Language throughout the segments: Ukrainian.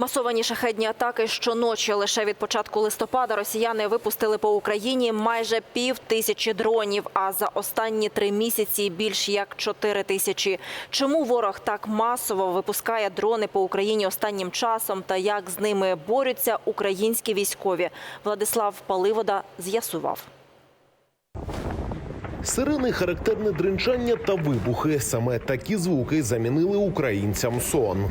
Масовані шахедні атаки щоночі. Лише від початку листопада росіяни випустили по Україні майже пів тисячі дронів. А за останні три місяці більш як чотири тисячі. Чому ворог так масово випускає дрони по Україні останнім часом та як з ними борються українські військові? Владислав Паливода з'ясував. Сирени, характерне дринчання та вибухи. Саме такі звуки замінили українцям сон.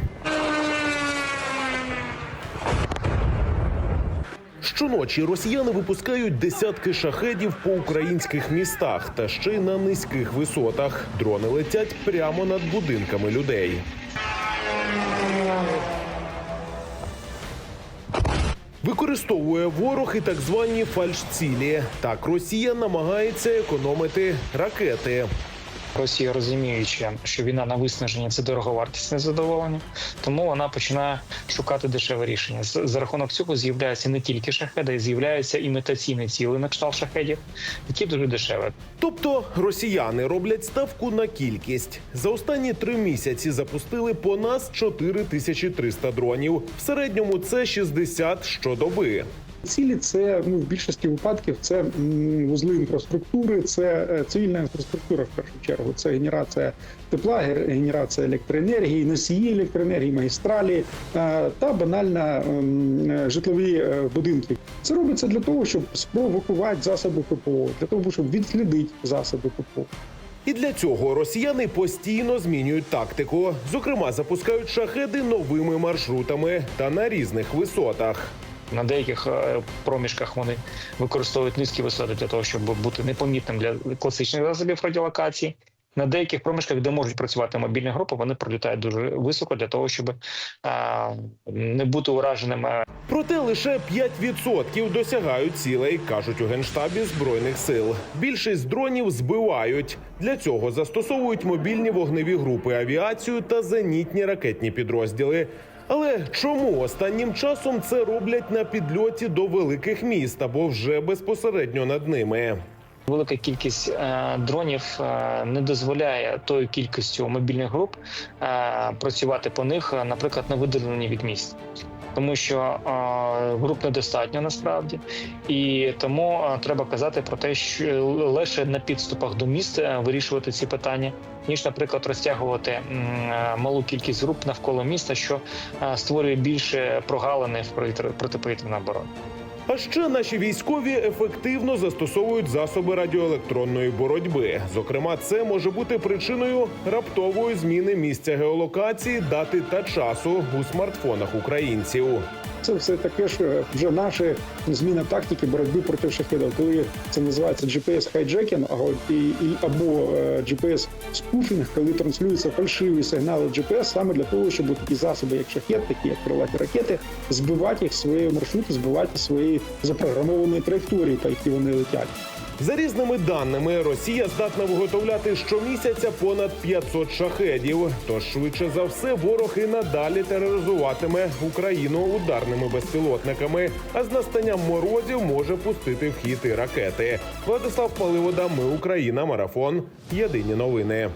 Щоночі росіяни випускають десятки шахедів по українських містах та ще й на низьких висотах. Дрони летять прямо над будинками людей. Використовує ворог і так звані фальшцілі. Так Росія намагається економити ракети. Росія розуміючи, що війна на виснаження це дороговартісне задоволення, тому вона починає шукати дешеве рішення. За рахунок цього з'являються не тільки шахеди, а з'являються імітаційні ціли на кшталт шахедів, які дуже дешеві. Тобто росіяни роблять ставку на кількість. За останні три місяці запустили по нас 4300 дронів. В середньому це 60 щодоби. Цілі це ну в більшості випадків це вузли інфраструктури, це е, цивільна інфраструктура в першу чергу. Це генерація тепла, ге- генерація електроенергії, носії електроенергії, магістралі е, та банально ем, е, житлові будинки. Це робиться для того, щоб спровокувати засоби ППО, для того, щоб відслідити засоби ППО. І для цього росіяни постійно змінюють тактику. Зокрема, запускають шахеди новими маршрутами та на різних висотах. На деяких е, проміжках вони використовують низькі висоти для того, щоб бути непомітним для класичних засобів радіолокації. На деяких проміжках, де можуть працювати мобільні групи, вони пролітають дуже високо для того, щоб е, не бути ураженими Проте лише 5% досягають цілей, кажуть у генштабі збройних сил. Більшість дронів збивають. Для цього застосовують мобільні вогневі групи, авіацію та зенітні ракетні підрозділи. Але чому останнім часом це роблять на підльоті до великих міст або вже безпосередньо над ними? Велика кількість е, дронів е, не дозволяє тою кількістю мобільних груп е, працювати по них, е, наприклад, на видаленні від міст. Тому що груп недостатньо насправді, і тому треба казати про те, що лише на підступах до міст е, вирішувати ці питання, ніж, наприклад, розтягувати малу кількість груп навколо міста, що створює більше прогалини в протиповітря- протиповітряній обороні. А ще наші військові ефективно застосовують засоби радіоелектронної боротьби. Зокрема, це може бути причиною раптової зміни місця геолокації, дати та часу у смартфонах українців. Це все таке ж е, вже наша зміна тактики боротьби проти шахедів, коли це називається GPS хайджекінг або, е, GPS спуфінг, коли транслюються фальшиві сигнали GPS саме для того, щоб такі засоби, як шахет, такі як крилаті ракети, збивати їх свої маршрути, збивати свої запрограмовані траєкторії, по які вони летять. За різними даними, Росія здатна виготовляти щомісяця понад 500 шахедів. Тож швидше за все, ворог і надалі тероризуватиме Україну ударними безпілотниками. А з настанням морозів може пустити в хід і ракети. Владислав Паливода, ми Україна, марафон. Єдині новини.